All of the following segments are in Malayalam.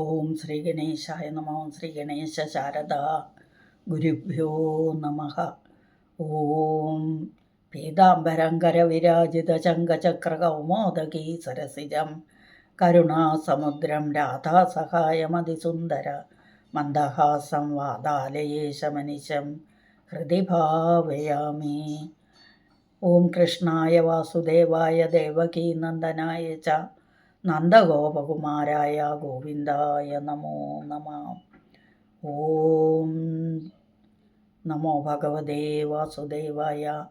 ഓം ശ്രീ ഗണേശായ നമ ഓം ശ്രീ ഗണേശ ശാരദ ഗുരുഭ്യോ നമ. ഓം പീതാംബരങ്കര വിരാജിത ശങ്കചക്ര കൗമോദകീ സരസിജം. കരുണാസമുദ്രം രാധാസഹായമതിസുന്ദര മന്ദഹാസം വാതാലയേശമനിശം ഹൃദി ഭാവയാമി ഓം കൃഷ്ണായ വാസുദേവായ ദേവകീ നന്ദനായ ച നന്ദഗോപകുമാരായ ഗോവിന്ദായ നമോ നമ. ഓം നമോ ഭഗവദേ വാസുദേവായ.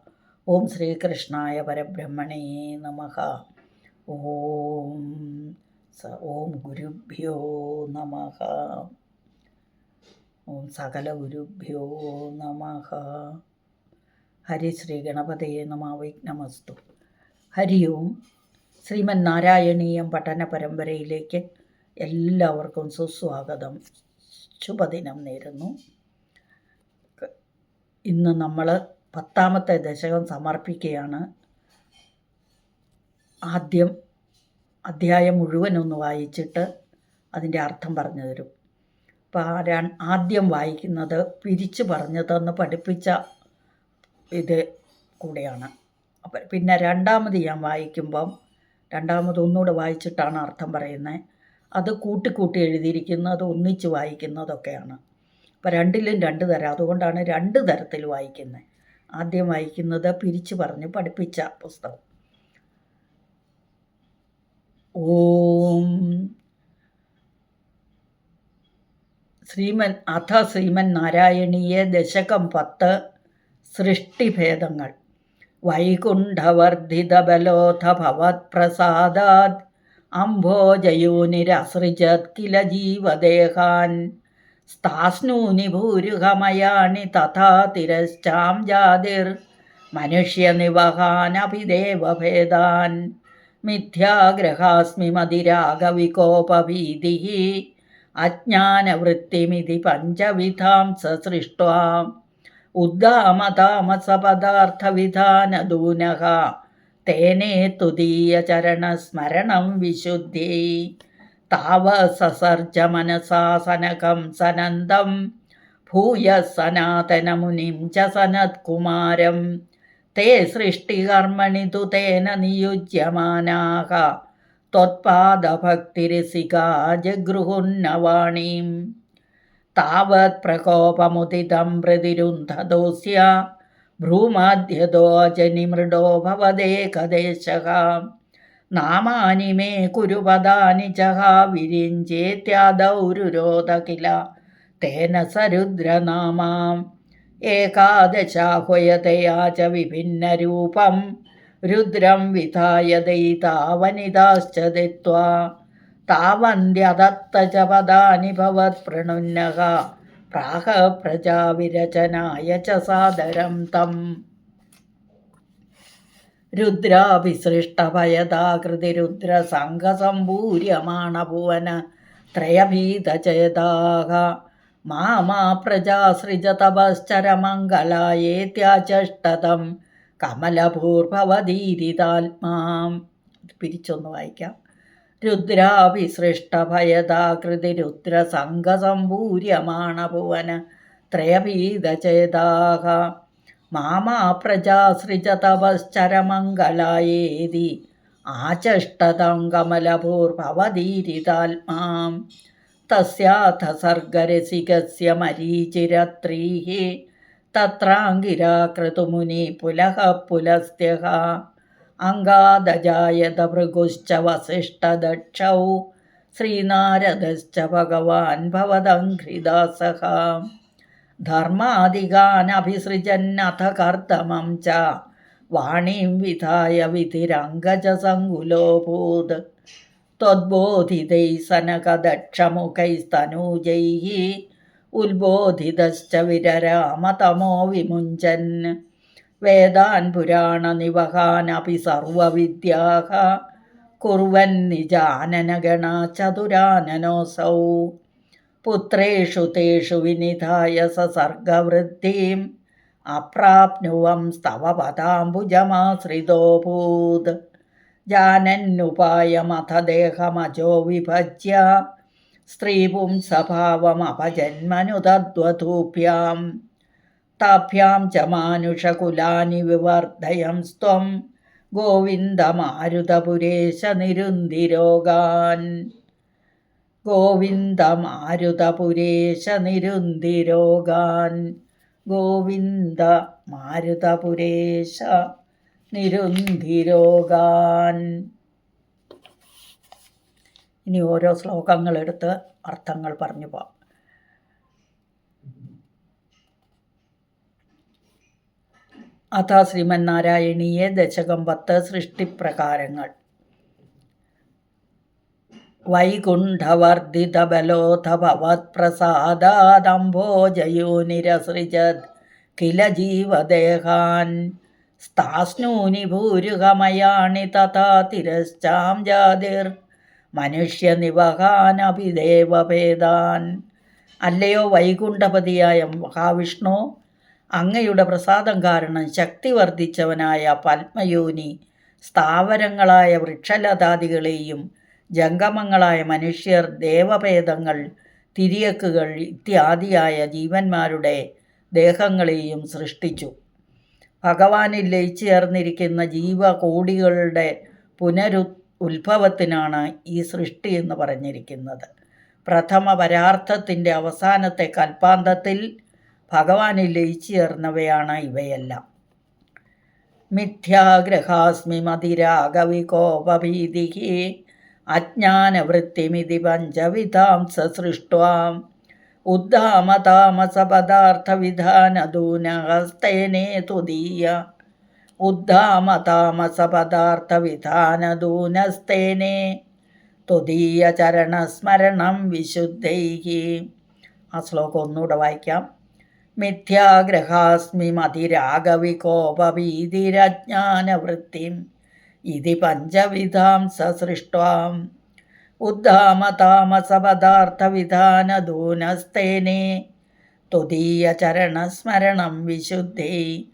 ഓം ശ്രീകൃഷ്ണായ പരബ്രഹ്മണേ നമ. ഓം സ ഓം ഗുരുഭ്യോ നമ. ഓം സകല ഗുരുഭ്യോ നമ. ഹരി ശ്രീ ഗണപതയെ നമ. വിഘ്നമസ്തു. ഹരി ഓം ശ്രീമൻ നാരായണീയം പഠന പരമ്പരയിലേക്ക് എല്ലാവർക്കും സുസ്വാഗതം. ശുഭദിനം നേരുന്നു. ഇന്ന് നമ്മൾ പത്താമത്തെ ദശകം സമർപ്പിക്കുകയാണ്. ആദ്യം അധ്യായം മുഴുവനൊന്ന് വായിച്ചിട്ട് അതിന്റെ അർത്ഥം പറഞ്ഞു തരും. അപ്പോൾ ആദ്യം വായിക്കുന്നത്? പിരിച്ചു പറഞ്ഞതെന്ന് പഠിപ്പിച്ച ഇത് കൂടെയാണ്. അപ്പം പിന്നെ രണ്ടാമത് ഞാൻ വായിക്കുമ്പം രണ്ടാമത് ഒന്നുകൂടെ വായിച്ചിട്ടാണ് അർത്ഥം പറയുന്നത്. അത് കൂട്ടിക്കൂട്ടി എഴുതിയിരിക്കുന്നത് ഒന്നിച്ച് വായിക്കുന്നതൊക്കെയാണ്. അപ്പോൾ രണ്ടിലും രണ്ട് തരം. അതുകൊണ്ടാണ് രണ്ട് തരത്തിൽ വായിക്കുന്നത്. ആദ്യം വായിക്കുന്നത് പിരിച്ചു പറഞ്ഞ് പഠിപ്പിച്ച പുസ്തകം. ഓം ശ്രീമൻ അഥ ശ്രീമൻ നാരായണീയ ദശകം പത്ത് സൃഷ്ടിഭേദങ്ങൾ. വൈകുണ്ഠവർദ്ധിതബലോഥ അംഭോജയൂനിരസൃജത് കില ജീവദേഹാൻ സ്ഥാസ്നൂനി ഭൂരുഹമയാണി തഥാ തിരശ്ചാം ജാതിർ മനുഷ്യനിവഹാനഭിദേവഭേദാൻ മിഥ്യാഗ്രഹാസ്മി മതിരാഗവികോപഭീതി അജ്ഞാനവൃത്തിമിതി പഞ്ചവിധാം സസൃഷ്ട്വാം ഉദ്ദാമതാമസപദാർത്ഥവിധാനദൂനഃ തേനേ തുദീയചരണസ്മരണം വിശുദ്ധി താവ സസർജ മനസാസനകം സനന്ദം ഭൂയ സനാതനമുനിം ച സനത്കുമാരം തേ സൃഷ്ടികർമ്മണി തു തേന നിയുജ്യമാനാഹ त्वत्पादभक्तिरसिका जगृहुन्नवाणीं താവത് പ്രകോപമുദിതം പ്രതിരുന്ധദോസ്യ ഭ്രൂമാദ്യദോജനി മൃഡോ ഭവദേകദേശഃ നാമാനി മേ കുരുപദാനി ചഹ വിരിഞ്ചേത്യാദൗരുരോധ കില തേന സരുദ്രനാമാം ഏകാദശാഹുയതയാ ച വിഭിന്നരൂപം രുദ്രം വിധായ ദയിതാവനിതാശ്ച ദിത്വാ പദാനി ഭവത് പ്രണുന്നഹ പ്രാഹ പ്രജാവിരചനായ ച സാദരം തം. രുദ്രാഭിസൃഷ്ടഭയതാകൃതിരുദ്രസംഘസമ്പൂര്യമാണഭുവന ത്രയഭീതചേതാഹ മാമാ പ്രജാസൃജതപശ്ചരമംഗലായേത്യാചഷ്ടതം കമലഭൂർഭവതീരിതാത്മാം. പിരിച്ചൊന്ന് വായിക്കാം. രുദ്രാഭിസൃഷ്ടഭയദാകൃതിരുദ്രസംഘസമ്പൂര്യമാണഭുവന ത്രയഭീതചേതാഹ മാമാ പ്രജാസൃജതപശ്ചരമംഗളായേതി ആചഷ്ടതം കമലഭൂർഭവതീരിതാത്മാം തസ്യാഥ സർഗരസികസ്യ മരീചിരത്രീः തത്രാങ്കിരാക്രതുമുനി പുലഃ പുലസ്ത്യഃ अङ्गादजायत भृगुश्च वसिष्ठदक्षौ श्रीनारदश्च भगवान् भवदङ्घ्रिदासः धर्मादिगानभिसृजन्नथ कर्दमं च वाणीं विधाय विधिरङ्गजसङ्कुलोऽभूत् त्वद्बोधितैः सनकदक्षमुखैस्तनूजैः उद्बोधितश्च विररामतमो विमुञ्चन् വേദാൻ പുരാണനിവഹാനപി സർവവിദ്യാഹ കുർവൻ നിജാനനഗണ ചതുരാനനോസൗ പുത്രേഷു തേഷു വിനിധായ സസർഗവൃദ്ധിം അപ്രാപ്നുവം സ്തവ പദാംബുജമാശ്രിതോഭൂത്. ജാനന്നുപായമഥ ദേഹമജോ വിഭജ്യ സ്ത്രീപുംസഭാവമപജന്മനുതദ്വതൂഭ്യാം മാനുഷകുലാനി വിവർദ്ധയം സ്വം ഗോവിന്ദമാരുതപുരേശ നിരുന്തിരോഗാൻ. ഗോവിന്ദമാരുതപുരേശ നിരുന്തിരോഗാൻ. ഗോവിന്ദ മാരുതപുരേശ നിരുന്തിരോഗാൻ. ഇനി ഓരോ ശ്ലോകങ്ങളെടുത്ത് അർത്ഥങ്ങൾ പറഞ്ഞു പോകാം അഥ ശ്രീമന്നാരായണീയ ദശകം പത്ത് സൃഷ്ടിപ്രകാരങ്ങൾ. വൈകുണ്ഠവർദ്ധിതബലോധഭവത്പ്രസാദാദംഭോജയോനിരസൃജത് കില ജീവദേഹാൻ സ്ഥാസ്നൂനി ഭൂരുഹമയാണി തഥാ തിരശ്ചാം ജാതിർ മനുഷ്യനിവഹാനഭിദേവഭേദാൻ. അല്ലയോ വൈകുണ്ഠപതിയായ മഹാവിഷ്ണു അങ്ങയുടെ പ്രസാദം കാരണം ശക്തി വർദ്ധിച്ചവനായ പത്മയോനി സ്ഥാവരങ്ങളായ വൃക്ഷലതാദികളെയും ജംഗമങ്ങളായ മനുഷ്യർ ദേവഭേദങ്ങൾ തിരിയക്കുകൾ ഇത്യാദിയായ ജീവന്മാരുടെ ദേഹങ്ങളെയും സൃഷ്ടിച്ചു. ഭഗവാനിൽ ചേർന്നിരിക്കുന്ന ജീവകോടികളുടെ പുനരു ഉത്ഭവത്തിനാണ് ഈ സൃഷ്ടി എന്ന് പറഞ്ഞിരിക്കുന്നത്. പ്രഥമ പരാർത്ഥത്തിന്റെ അവസാനത്തെ കൽപ്പാന്തത്തിൽ ഭഗവാനിൽ ലയിച്ചു ചേർന്നവയാണ് ഇവയെല്ലാം. മിഥ്യാഗ്രഹാസ്മി മതിരാഗവികോപഭീതി അജ്ഞാനവൃത്തിമിതി പഞ്ചവിധാം സസൃഷ്ടം ഉദ്ധാമതാമസപദാർത്ഥവിധാനദൂനഹസ്തേനേ തുദീയ ഉദ്ധാമതാമസപദാർത്ഥവിധാനദൂനസ്തേനേ ചരണസ്മരണം വിശുദ്ധൈ ആ ശ്ലോകം ഒന്നുകൂടെ വായിക്കാം. മിഥ്യാഗ്രഹാസ്മി മതിരാഗവികോപഭീതിരജ്ഞാനവൃത്തിം ഇതി പഞ്ചവിധാം സസൃഷ്ട്വാം ഉദ്ധാമതാമസപദാർത്ഥവിധാനദൂനസ്തേനെ തുതീയ ചരണസ്മരണം വിശുദ്ധേ.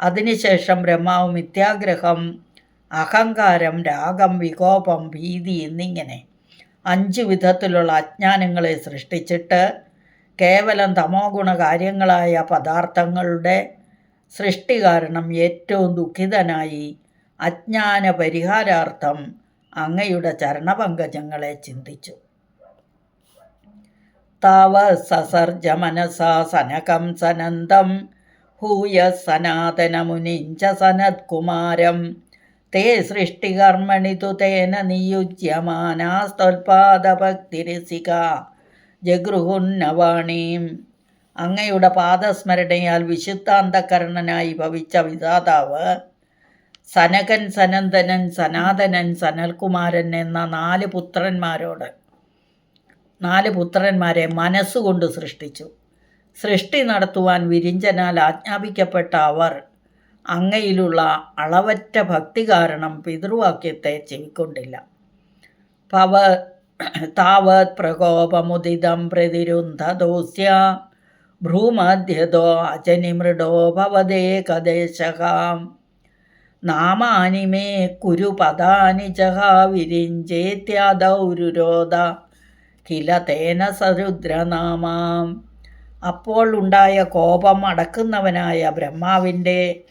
അതിനുശേഷം ബ്രഹ്മാവ് മിഥ്യാഗ്രഹം അഹങ്കാരം രാഗം വികോപം ഭീതി എന്നിങ്ങനെ അഞ്ച് വിധത്തിലുള്ള അജ്ഞാനങ്ങളെ സൃഷ്ടിച്ചിട്ട് കേവലം തമോ ഗുണകാര്യങ്ങളായ പദാർത്ഥങ്ങളുടെ സൃഷ്ടി കാരണം ഏറ്റവും ദുഃഖിതനായി അജ്ഞാന പരിഹാരാർത്ഥം അങ്ങയുടെ ചരണപങ്കജങ്ങളെ ചിന്തിച്ചു. താവ സസർജ മനസാ സനകം സനന്തം ഭൂയ സനാതനമുനിഞ്ച സനത്കുമാരം തേ സൃഷ്ടികർമ്മണി തു തേന നിയുജ്യമാനാസ്തോൽപാദഭക്തിരസിക. ജഗൃഹുന്നവാണീം. അങ്ങയുടെ പാദസ്മരണയാൽ വിശുദ്ധാന്തകരണനായി ഭവിച്ച വിധാതാവ് സനകൻ സനന്ദനൻ സനാതനൻ സനൽകുമാരൻ എന്ന നാല് പുത്രന്മാരോട് നാല് പുത്രന്മാരെ മനസ്സുകൊണ്ട് സൃഷ്ടിച്ചു. സൃഷ്ടി നടത്തുവാൻ വിരിഞ്ചനാൽ ആജ്ഞാപിക്കപ്പെട്ട അവർ അങ്ങയിലുള്ള അളവറ്റ ഭക്തി കാരണം പിതൃവാക്യത്തെ ചെവിക്കൊണ്ടില്ല. പവ താവത് പ്രകോപമുദിതം പ്രതിരുന്ധദോസ്യ. ഭ്രൂമധ്യതോ അജനിമൃഡോ ഭവദേകദേശകാം നാമാനി മേ കുരു പദാനി ചഹ വിരിഞ്ചേത്യാദൗരുരോധ കില തേന സരുദ്രനാമാം. അപ്പോൾ ഉണ്ടായ കോപം അടക്കുന്നവനായ ബ്രഹ്മാവിന്റെ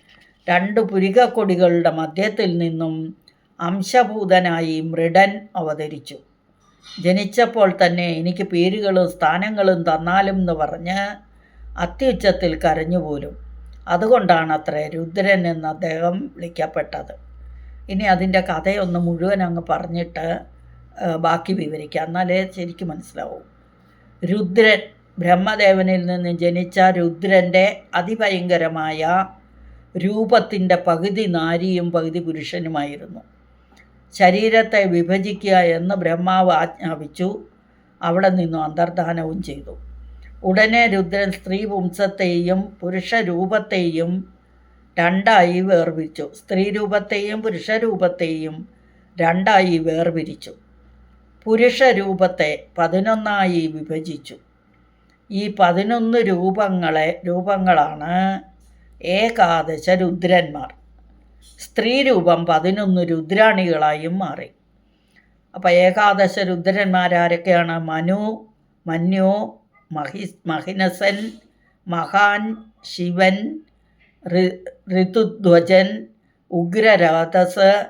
രണ്ട് പുരികക്കൊടികളുടെ മധ്യത്തിൽ നിന്നും അംശഭൂതനായി മൃഡൻ അവതരിച്ചു. ജനിച്ചപ്പോൾ തന്നെ എനിക്ക് പേരുകളും സ്ഥാനങ്ങളും തന്നാലും എന്ന് പറഞ്ഞ് അത്യുച്ചത്തിൽ കരഞ്ഞുപോലും അതുകൊണ്ടാണ് അത്ര രുദ്രൻ എന്ന് അദ്ദേഹം വിളിക്കപ്പെട്ടത്. ഇനി അതിന്റെ കഥയൊന്ന് മുഴുവൻ അങ്ങ് പറഞ്ഞിട്ട് ബാക്കി വിവരിക്കാം. എന്നാലേ ശരിക്കും മനസ്സിലാവും. രുദ്രൻ ബ്രഹ്മദേവനിൽ നിന്ന് ജനിച്ച രുദ്രന്റെ അതിഭയങ്കരമായ രൂപത്തിന്റെ പകുതി നാരിയും പകുതി പുരുഷനുമായിരുന്നു. ശരീരത്തെ വിഭജിക്കുക എന്ന് ബ്രഹ്മാവ് ആജ്ഞാപിച്ചു. അവിടെ നിന്നും അന്തർധാനവും ചെയ്തു. ഉടനെ രുദ്രൻ സ്ത്രീ പുംസത്തെയും പുരുഷരൂപത്തെയും രണ്ടായി വേർപിരിച്ചു. സ്ത്രീരൂപത്തെയും പുരുഷരൂപത്തെയും രണ്ടായി വേർപിരിച്ചു. പുരുഷരൂപത്തെ പതിനൊന്നായി വിഭജിച്ചു. ഈ പതിനൊന്ന് രൂപങ്ങളെ രൂപങ്ങളാണ് ഏകാദശ രുദ്രന്മാർ. സ്ത്രീരൂപം പതിനൊന്ന് രുദ്രാണികളായും മാറി. അപ്പോൾ ഏകാദശ രുദ്രന്മാരാരൊക്കെയാണ്? മനു മന്യു മഹി മഹിനസൻ മഹാൻ ശിവൻ ഋതുധ്വജൻ ഉഗ്രരാധസ്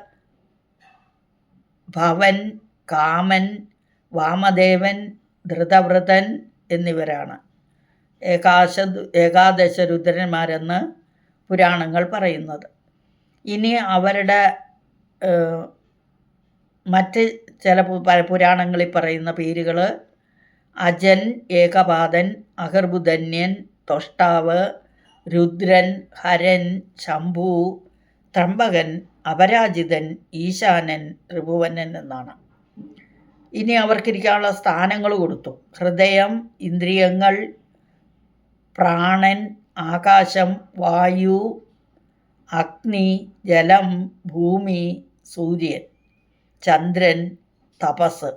ഭവൻ കാമൻ വാമദേവൻ ധൃതവ്രതൻ എന്നിവരാണ്. ഏകാശ ഏകാദശ രുദ്രന്മാരെന്ന് പുരാണങ്ങൾ പറയുന്നത്. ഇനി അവരുടെ മറ്റ് ചില പുരാണങ്ങളിൽ പറയുന്ന പേരുകൾ അജൻ ഏകപാദൻ അഹർബുധന്യൻ തൊഷ്ടാവ് രുദ്രൻ ഹരൻ ശംഭു ത്രംബകൻ അപരാജിതൻ ഈശാനൻ ത്രിഭുവനൻ എന്നാണ്. ഇനി അവർക്കിരിക്കാനുള്ള സ്ഥാനങ്ങൾ കൊടുത്തു. ഹൃദയം ഇന്ദ്രിയങ്ങൾ പ്രാണൻ ആകാശം വായു അഗ്നി ജലം ഭൂമി സൂര്യൻ ചന്ദ്രൻ തപസ്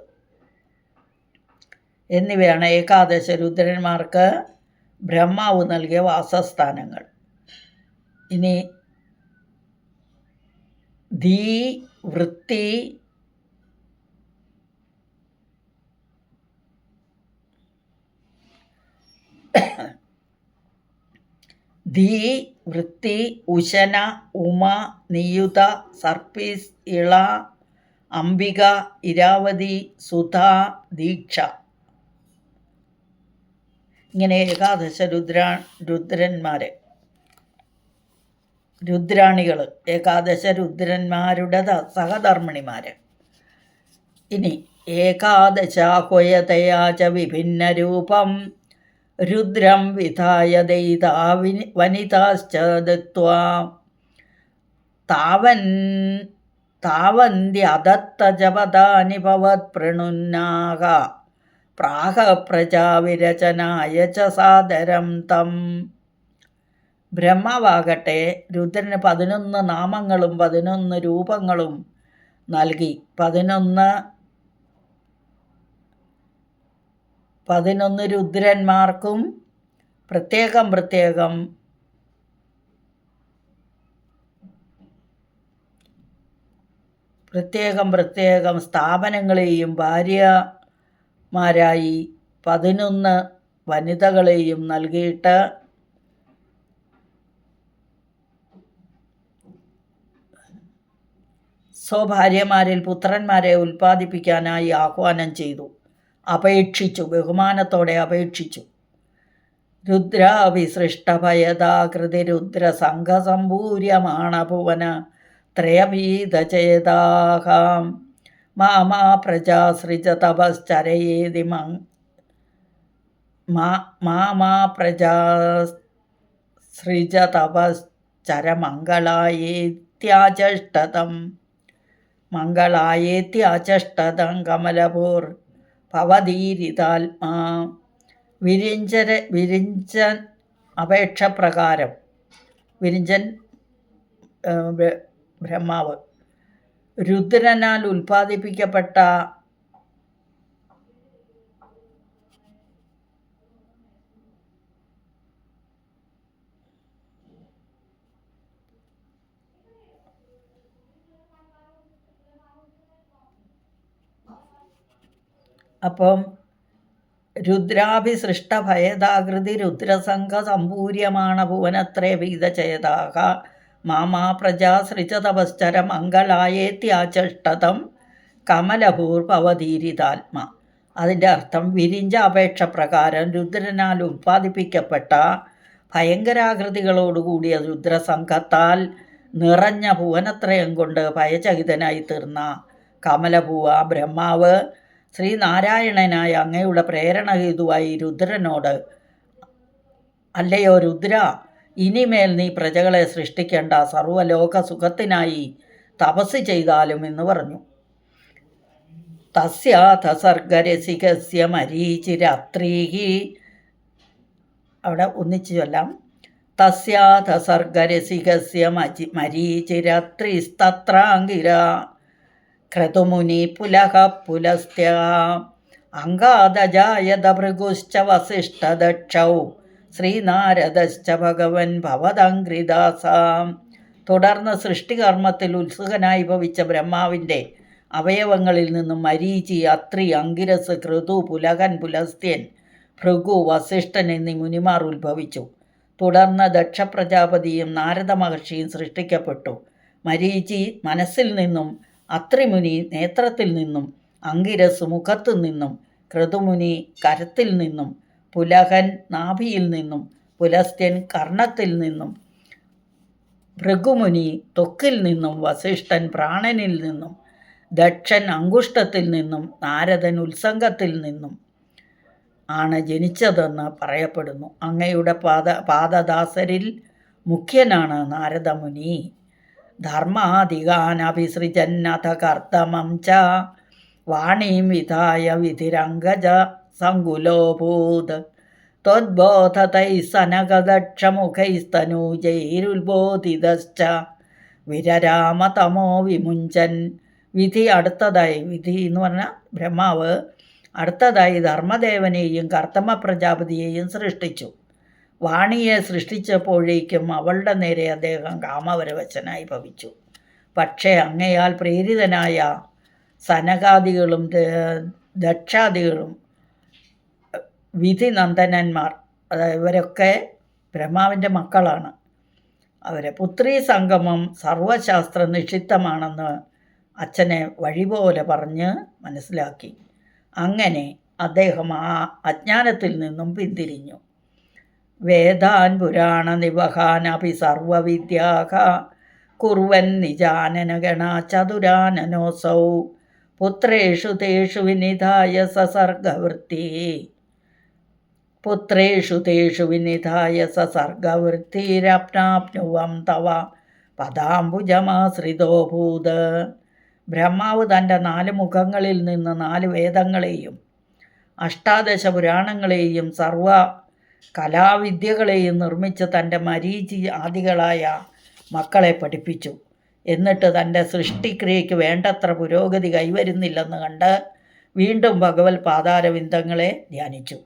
എന്നിവയാണ് ഏകാദശ രുദ്രന്മാർക്ക് ബ്രഹ്മാവ് നൽകിയ വാസസ്ഥാനങ്ങൾ. ഇനി ധീ വൃത്തി ധീ വൃത്തി ഉശന ഉമ നിയുത സർപ്പീസ് ഇള അംബിക ഇരാവതി സുധ ദീക്ഷ. ഇങ്ങനെ ഏകാദശ രുദ്രാ രുദ്രന്മാർ രുദ്രാണികൾ ഏകാദശ രുദ്രന്മാരുടെ സഹധർമ്മിണിമാർ ഇനി ഏകാദശാഹ്വയതയാ ച വിഭിന്ന രൂപം രുദ്രം വിധായ ദൈതാവിനി വിനി വനിതാശ്ച ദത്വാ. താവൻ താവന്ത്യദത്തജപദാനി ഭവത്പ്രണുന്നാഹ പ്രാഹ പ്രജാവിരചനായ ച സാദരം തം. ബ്രഹ്മാവാകട്ടെ രുദ്രന് പതിനൊന്ന് നാമങ്ങളും പതിനൊന്ന് രൂപങ്ങളും നൽകി പതിനൊന്ന് പതിനൊന്ന് രുദ്രന്മാർക്കും പ്രത്യേകം പ്രത്യേകം പ്രത്യേകം പ്രത്യേകം സ്ഥാപനങ്ങളെയും ഭാര്യമാരായി പതിനൊന്ന് വനിതകളെയും നൽകിയിട്ട് സ്വഭാര്യമാരിൽ പുത്രന്മാരെ ഉൽപ്പാദിപ്പിക്കാനായി ആഹ്വാനം ചെയ്തു. അപേക്ഷിച്ചു ബഹുമാനത്തോടെ അപേക്ഷിച്ചു. രുദ്രാവിസൃഷ്ടഭയദാകൃതി രുദ്രസംഘസമ്പൂര്യമാണ ഭുവന ത്രയഭീതചേതാഹാം. മാമാ പ്രജാസൃജ തപശ്ചരയേതി മാമാ പ്രജാ സൃജ തപശ്ചരമംഗളായേത്യാചഷ്ടതം മംഗളായേത്യാചഷ്ടതം കമലപൂർ ഭവതീരിതാത്മാ വിരിഞ്ചര വിരിഞ്ചൻ അപേക്ഷ പ്രകാരം വിരിഞ്ചൻ ബ്രഹ്മാവ്. രുദ്രനാൽ ഉൽപ്പാദിപ്പിക്കപ്പെട്ട അപ്പം രുദ്രാഭിസൃഷ്ടഭയദാകൃതി രുദ്രസംഘ സമ്പൂര്യമാണ ഭുവനത്രേ വീതചേതാക മാമാ പ്രജാ പ്രജാസൃജതപശ്ചര മംഗളായേത്യാചഷ്ടതം കമലഭൂർഭവതീരിതാത്മ അതിന്റെ അർത്ഥം വിരിഞ്ച അപേക്ഷ പ്രകാരം രുദ്രനാൽ ഉൽപ്പാദിപ്പിക്കപ്പെട്ട ഭയങ്കരാകൃതികളോടുകൂടിയ രുദ്രസംഘത്താൽ നിറഞ്ഞ ഭുവനത്രയം കൊണ്ട് ഭയചകിതനായി തീർന്ന കമലഭൂവ ബ്രഹ്മാവ് ശ്രീനാരായണനായ അങ്ങയുടെ പ്രേരണ ഹേതുവായി രുദ്രനോട് അല്ലയോ രുദ്ര ഇനിമേൽ നീ പ്രജകളെ സൃഷ്ടിക്കേണ്ട സർവലോക സുഖത്തിനായി തപസ് ചെയ്താലും എന്ന് പറഞ്ഞു. തസ്യാഥ സർഗരസികസ്യ അവിടെ ഒന്നിച്ചു ചൊല്ലാം. തസ്യാഥ സർഗരസികസ്യ ക്രതുമുനി പുലഹ പുലസ്ത്യ അങ്കാദജായത ഭൃഗുശ്ച വസിഷ്ഠദക്ഷൗ ശ്രീനാരദശ്ച ഭഗവൻ ഭവതംഗ്രിദാസാം തുടർന്ന് സൃഷ്ടികർമ്മത്തിൽ ഉത്സുകനായി ഭവിച്ച ബ്രഹ്മാവിന്റെ അവയവങ്ങളിൽ നിന്നും മരീചി അത്രി അങ്കിരസ് ക്രതു പുലകൻ പുലസ്ത്യൻ ഭൃഗു വസിഷ്ഠൻ എന്നീ മുനിമാർ ഉത്ഭവിച്ചു. തുടർന്ന് ദക്ഷപ്രജാപതിയും നാരദ മഹർഷിയും സൃഷ്ടിക്കപ്പെട്ടു. മരീചി മനസ്സിൽ നിന്നും അത്രിമുനി നേത്രത്തിൽ നിന്നും അങ്കിരസ് മുഖത്തു നിന്നും ക്രതുമുനി കരത്തിൽ നിന്നും പുലഹൻ നാഭിയിൽ നിന്നും പുലസ്ത്യൻ കർണത്തിൽ നിന്നും ഭൃഗുമുനി തൊക്കിൽ നിന്നും വസിഷ്ഠൻ പ്രാണനിൽ നിന്നും ദക്ഷൻ അങ്കുഷ്ടത്തിൽ നിന്നും നാരദൻ ഉത്സംഗത്തിൽ നിന്നും ആണ് ജനിച്ചതെന്ന് പറയപ്പെടുന്നു. അങ്ങയുടെ പാദ പാദദാസരിൽ മുഖ്യനാണ് നാരദമുനി. ധർമാധികാനഭിസൃജന്നഥ കർത്തമം ച. വാണീം വിധായ വിധിരംഗജ സങ്കുലോഭൂത്. ത്വദ്ബോധതൈ സനകദക്ഷമുഖൈസ്തനൂജൈരുത്ബോധിതശ്ച വിരരാമതമോ വിമുഞ്ചൻ. വിധി അടുത്തതായി വിധി എന്ന് പറഞ്ഞാൽ ബ്രഹ്മാവ് അടുത്തതായി ധർമ്മദേവനെയും കർത്തമ പ്രജാപതിയെയും സൃഷ്ടിച്ചു. വാണിയെ സൃഷ്ടിച്ചപ്പോഴേക്കും അവളുടെ നേരെ അദ്ദേഹം കാമവരവച്ചനായി ഭവിച്ചു. പക്ഷേ അങ്ങയാൽ പ്രേരിതനായ സനകാദികളും ദക്ഷാദികളും വിധി വിധിനന്ദനന്മാർ അതായത് ഇവരൊക്കെ ബ്രഹ്മാവിന്റെ മക്കളാണ്. അവരെ പുത്രീ സംഗമം സർവശാസ്ത്ര നിഷിദ്ധമാണെന്ന് അച്ഛനെ വഴിപോലെ പറഞ്ഞ് മനസ്സിലാക്കി. അങ്ങനെ അദ്ദേഹം ആ അജ്ഞാനത്തിൽ നിന്നും പിന്തിരിഞ്ഞു. വേദാൻ പുരാണ നിവഹാനപി സർവവിദ്യാഹ. കുറുവൻ നിജാനനഗണ ചതുരാനനോസൗ പുത്രേഷു തേഷു വിനിധായ സസർഗവൃത്തി. പുത്രേഷു തേഷു വിനിധായ സസർഗവൃത്തിരപ്നാപ്നുവം തവ പദാംബുജമാശ്രിതോ ഭൂത്. ബ്രഹ്മാവ് തന്റെ നാല് മുഖങ്ങളിൽ നിന്ന് നാല് വേദങ്ങളെയും അഷ്ടാദശ പുരാണങ്ങളെയും സർവ കലാവിദ്യകളെയും നിർമ്മിച്ച് തന്റെ മരീചി ആദികളായ മക്കളെ പഠിപ്പിച്ചു. എന്നിട്ട് തന്റെ സൃഷ്ടിക്രിയയ്ക്ക് വേണ്ടത്ര പുരോഗതി കൈവരുന്നില്ലെന്ന് കണ്ട് വീണ്ടും ഭഗവത് പാതാരവിന്ദങ്ങളെ ധ്യാനിച്ചു.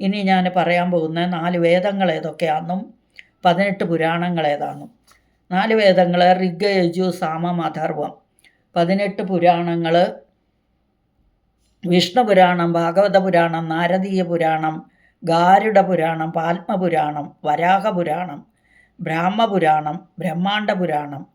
ഇനി ഞാൻ പറയാൻ പോകുന്ന നാല് വേദങ്ങൾ ഏതൊക്കെയാണെന്നും പതിനെട്ട് പുരാണങ്ങൾ ഏതാണെന്നും നാല് വേദങ്ങൾ ഋഗ് യജു സാമം അഥർവം പതിനെട്ട് പുരാണങ്ങൾ വിഷ്ണു പുരാണം ഭാഗവത പുരാണം നാരദീയ പുരാണം ഗാരുഡ പുരാണം പാത്മപുരാണം വരാഹപുരാണം ബ്രാഹ്മപുരാണം ബ്രഹ്മാണ്ഡ പുരാണം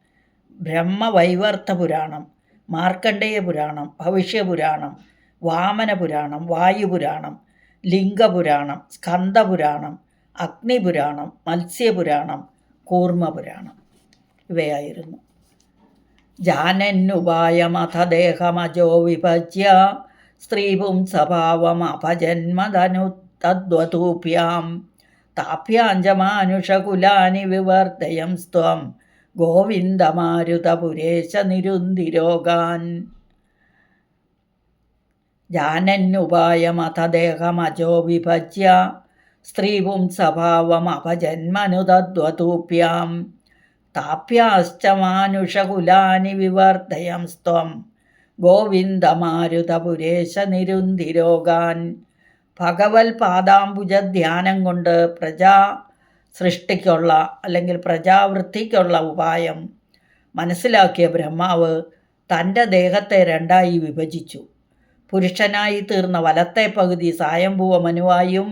ബ്രഹ്മവൈവർത്ത പുരാണം മാർക്കണ്ഡേയ പുരാണം ഭവിഷ്യപുരാണം വാമനപുരാണം വായുപുരാണം ലിംഗപുരാണം സ്കന്ദപുരാണം അഗ്നിപുരാണം മത്സ്യപുരാണം കൂർമ്മപുരാണം. ഇവയായിരുന്നു. ജാനന്നുപായമഥ ദേഹമജോ വിഭജ്യ സ്ത്രീപും സ്വഭാവമപജന്മധനു തദ്വതൂഭ്യാം താഭ്യാഞ്ചമാനുഷകുലാനി വിവർദ്ധയം സ്ത്വം. ഗോവിന്ദമാരുതപുരേശ നിരുന്തിരോഗാൻ. ജാനന്നുപായമഥ ദേഹമജോ വിഭജ്യ സ്ത്രീപുംസഭാവമപജന്മനുതദ്വതൂപ്യാം താപ്യാശ്ച മാനുഷകുലാനി വിവർദ്ധയം സ്ത്വം. ഗോവിന്ദമാരുതപുരേശ നിരുന്തിരോഗാൻ. ഭഗവത് പാദാംബുജ ധ്യാനം കൊണ്ട് പ്രജാ സൃഷ്ടിക്കുള്ള അല്ലെങ്കിൽ പ്രജാവൃത്തിക്കുള്ള ഉപായം മനസ്സിലാക്കിയ ബ്രഹ്മാവ് തന്റെ ദേഹത്തെ രണ്ടായി വിഭജിച്ചു. പുരുഷനായി തീർന്ന വലത്തെ പകുതി സായംഭൂവ മനുവായും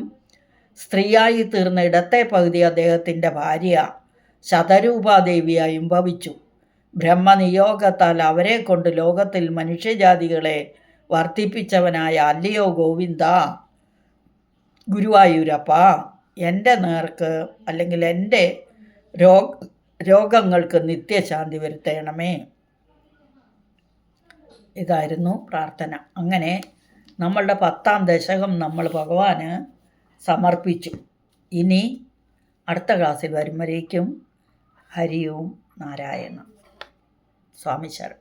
സ്ത്രീയായി തീർന്ന ഇടത്തെ പകുതി അദ്ദേഹത്തിന്റെ ഭാര്യ ശതരൂപാദേവിയായും ഭവിച്ചു. ബ്രഹ്മനിയോഗത്താൽ അവരെ കൊണ്ട് ലോകത്തിൽ മനുഷ്യജാതികളെ വർദ്ധിപ്പിച്ചവനായ അല്ലയോ ഗോവിന്ദ. ഗുരുവായൂരപ്പ എന്റെ നേർക്ക് അല്ലെങ്കിൽ എന്റെ രോഗ രോഗങ്ങൾക്ക് നിത്യശാന്തി വരുത്തണമേ. ഇതായിരുന്നു പ്രാർത്ഥന. അങ്ങനെ നമ്മളുടെ പത്താം ദശകം നമ്മൾ ഭഗവാന് സമർപ്പിച്ചു. ഇനി അടുത്ത ക്ലാസ്സിൽ വരുമ്പോഴേക്കും ഹരിയും നാരായണ സ്വാമി ശരണം.